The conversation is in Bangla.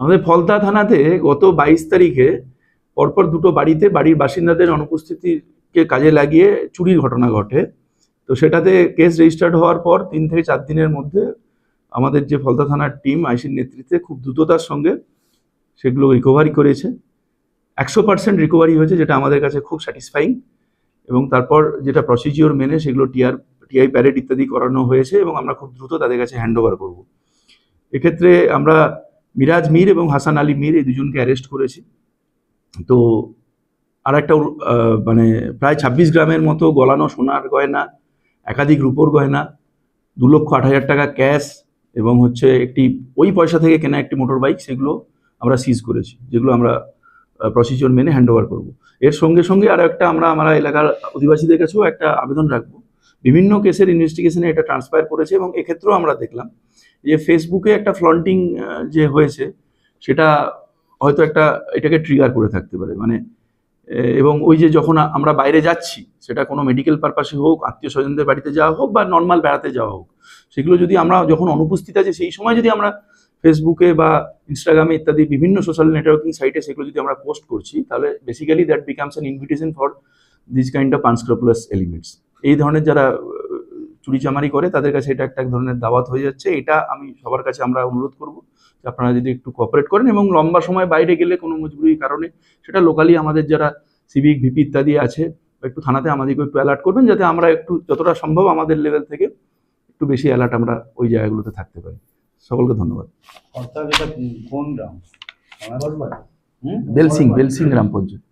আমাদের ফলতা থানাতে গত বাইশ তারিখে পরপর দুটো বাড়িতে বাড়ির বাসিন্দাদের অনুপস্থিতিকে কাজে লাগিয়ে চুরির ঘটনা ঘটে। তো সেটাতে কেস রেজিস্টার্ড হওয়ার পর তিন থেকে চার দিনের মধ্যে আমাদের যে ফলতা থানার টিম আইসির নেতৃত্বে খুব দ্রুততার সঙ্গে সেগুলো রিকভারি করেছে। একশো পার্সেন্ট রিকভারি হয়েছে, যেটা আমাদের কাছে খুব স্যাটিসফাইং এবং তারপর যেটা প্রসিজিওর মেনে সেগুলো টিআর টিআই প্যারেড ইত্যাদি করানো হয়েছে এবং আমরা খুব দ্রুত তাদের কাছে হ্যান্ড ওভার করব। এক্ষেত্রে আমরা মিরাজ মীর এবং হাসান আলী মীর এই দুজনকে অ্যারেস্ট করেছে। তো আর একটা মানে প্রায় ছাব্বিশ গ্রামের মতো গলানো সোনার গয়না, একাধিক রূপোর গয়না, দু লক্ষ আট হাজার টাকা ক্যাশ এবং হচ্ছে একটি, ওই পয়সা থেকে কেনা একটি মোটর বাইক সেগুলো আমরা সিজ করেছি, যেগুলো আমরা প্রসিজিওর মেনে হ্যান্ড ওভার করব। এর সঙ্গে সঙ্গে আরও একটা আমরা আমরা এলাকার অধিবাসীদের কাছেও একটা আবেদন রাখব। বিভিন্ন কেসের ইনভেস্টিগেশনে এটা ট্রান্সফার করেছে এবং এক্ষেত্রেও আমরা দেখলাম যে ফেসবুকে একটা ফ্লন্টিং যে হয়েছে, সেটা হয়তো একটা এটাকে ট্রিগার করে থাকতে পারে। মানে এবং ওই যে যখন আমরা বাইরে যাচ্ছি, সেটা কোনো মেডিকেল পারপাসে হোক আত্মীয় স্বজনদের বাড়িতে যাওয়া হোক বা নর্মাল বেড়াতে যাওয়া হোক, সেগুলো যদি আমরা যখন অনুপস্থিত আছে, সেই সময় যদি আমরা ফেসবুকে বা ইনস্টাগ্রামে ইত্যাদি বিভিন্ন সোশ্যাল নেটওয়ার্কিং সাইটে সেগুলো যদি আমরা পোস্ট করছি, তাহলে basically that becomes an invitation for this kind of unscrupulous elements এই ধরনের যারা চুরিচামারি করে তাদের কাছে এটা একটা এক ধরনের দাওয়াত হয়ে যাচ্ছে। এটা আমি সবার কাছে আমরা অনুরোধ করব যে আপনারা যদি একটু কোঅপারেট করেন এবং লম্বা সময় বাইরে গেলে কোনো মজবুরির কারণে সেটা লোকালি আমাদের যারা সিভিক ভিপি ইত্যাদি আছে একটু থানাতে আমাদেরকে একটু অ্যালার্ট করবেন যাতে আমরা একটু যতটা সম্ভব আমাদের লেভেল থেকে একটু বেশি অ্যালার্ট আমরা ওই জায়গাগুলোতে থাকতে পারি। সকলকে ধন্যবাদ। অর্থাৎ এটা কোন গ্রাম? বেলসিং বেলসিং গ্রাম পঞ্চায়েত।